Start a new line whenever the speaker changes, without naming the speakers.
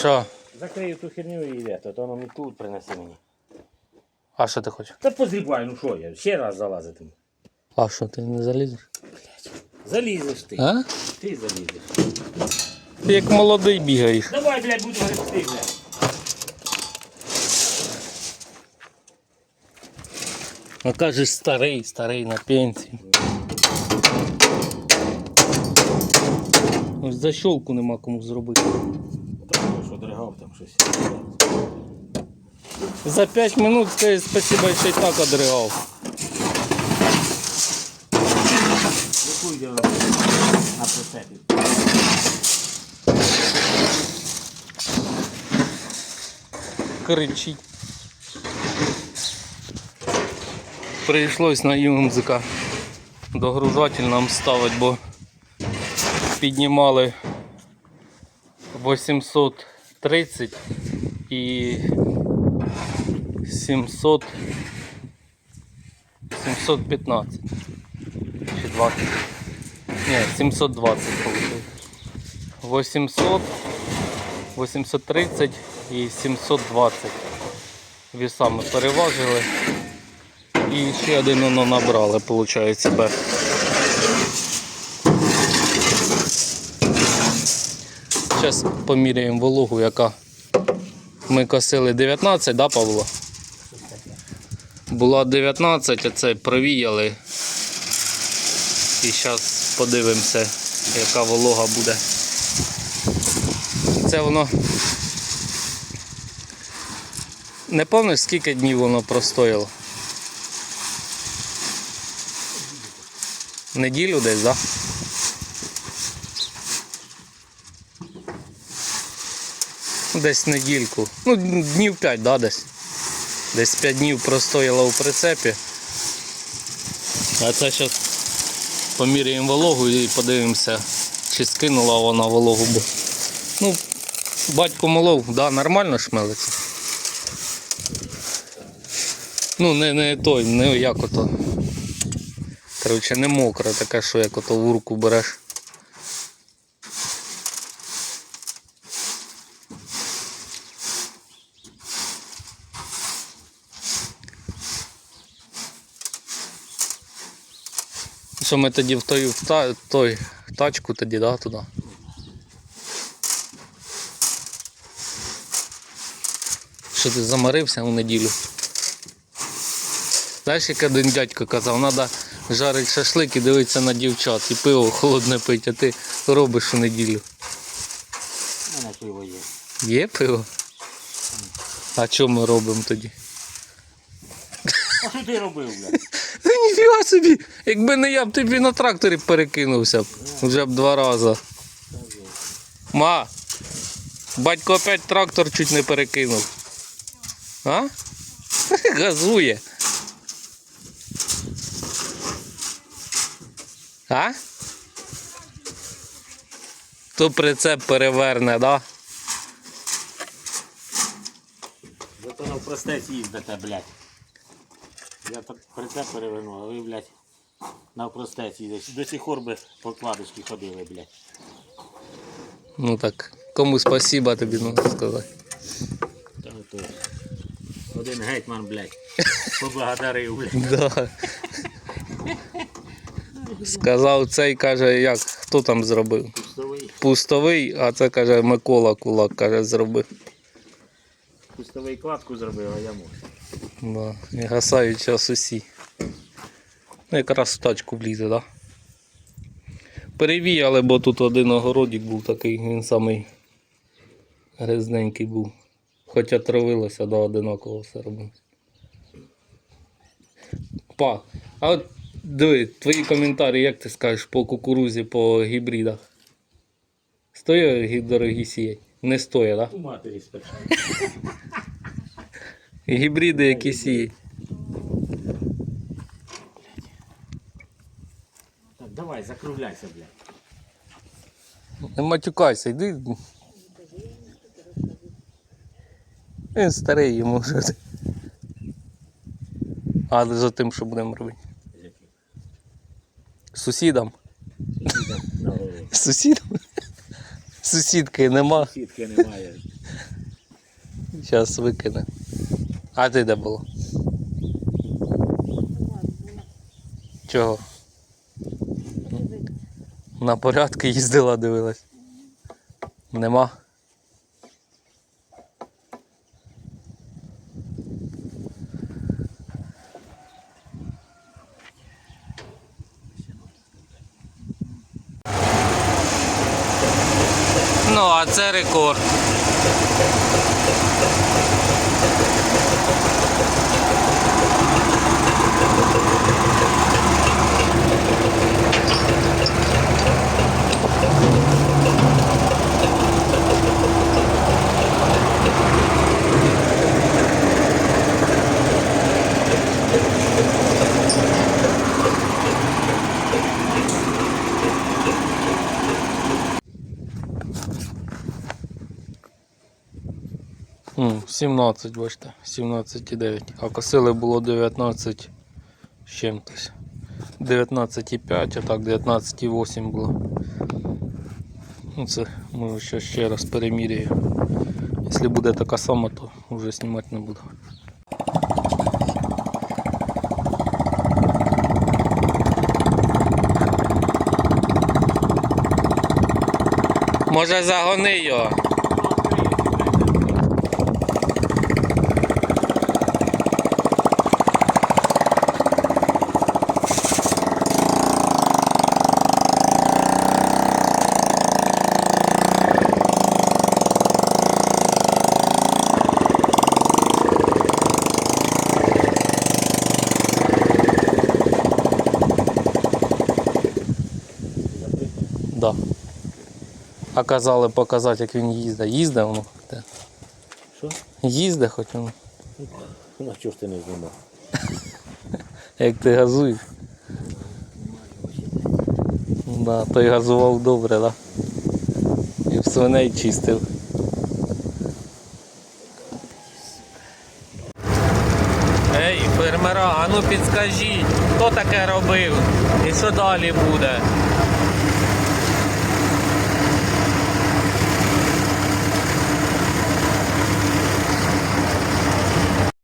Що?
Закрию ту херню і йде, то воно мені тут принесе мені.
А що ти хочеш?
Та позрібай, ну що я, ще раз залазитиму.
А що, ти не залізеш?
Залізеш ти.
А?
Ти залізеш.
Ти як молодий бігаєш.
Давай, блядь, буду гребсти, блядь.
А кажеш старий, старий на пенсії. Ось защолку нема кому зробити.
Там там щось.
За 5 минут скажи спасибо, що й так одригав.
Яку йде на прицепі?
кричить. Прийшлось на ЮМЗК догружатель нам ставити, бо піднімали 830 і 700 715 чи 20 ні, 720 виходить 800 830 і 720 вісами переважили. І ще один воно набрали, виходить. Зараз поміряємо вологу, яка ми косили 19, да, Павло? Була 19, а це провіяли. І зараз подивимося, яка волога буде. Це воно. Не пам'ятаєш, скільки днів воно простояло? Неділю десь, так? Да? Десь недільку. Ну, днів 5, да, десь. Десь 5 днів простояло у прицепі. А це зараз поміряємо вологу і подивимося, чи скинула вона вологу. Ну, батько молов, да, нормально шмелиться. Ну, не, не той, не як ото. Коротше, не мокре, таке, що як ото в руку береш. Що ми тоді в той, в та, той тачку тоді, да, туди? Що ти замарився у неділю? Знаєш, як один дядько казав, треба жарити шашлик і дивитися на дівчат і пиво холодне пить, а ти робиш у неділю.
У мене пиво є.
Є пиво? А що ми робимо тоді?
А що ти робив, блядь?
Ніфіга собі, якби не я б тобі на тракторі перекинувся б вже б два рази. Ма, батько опять трактор чуть не перекинув. А? Газує. А? То прицеп переверне, да?
Зато на простець їздите, блядь. Я так прицеп переверну, а ви, блядь, на простець їздите. До сих пор би покладочки ходили, блядь.
Ну так, кому спасибо тобі треба сказати.
Та то один гетьман, блядь, поблагодарив, блядь.
Да. Сказав цей, каже, як, хто там зробив?
Пустовий,
Пустовий, а це каже Микола Кулак, каже, зробив.
пустовий кладку зробив, а я можу.
Да. І гасають час усі. Ну, якраз в тачку влізе, так? Да? Перевіяли, бо тут один огородик був такий, він самий грязненький був. Хоча травилося, да, одинаково все робилось. Па, а от диви, твої коментарі, як ти скажеш по кукурузі, по гібридах? Стоять дорогі сіять? Не стоять, так?
У матері спершу.
Гібриди, які сіють.
Так, давай, закругляйся, блядь.
Не матюкайся, йди. Він старий йому вже. А за тим, що будемо робити. Сусідам. Сусідам. Сусідки нема.
Сітки немає.
Зараз викине. А ти де було? Чого? На порядки їздила, дивилась. Нема. Ну, а це рекорд. М, 17, бачите, 17,9. А косили було 19 з чим-тось. 19,5, а так 19,8 було. Ну це може ще, ще раз переміряю. Якщо буде така сама, то вже знімати не буду. Може загони його. А казали показати, як він їздить. Їздить воно.
Що?
Їздить хоч воно.
Ну, чого ж ти не знімав?
Як ти газуєш. Да, той газував добре, да? І в свиней чистив. Ей, фермера, а ну підскажіть, хто таке робив і що далі буде?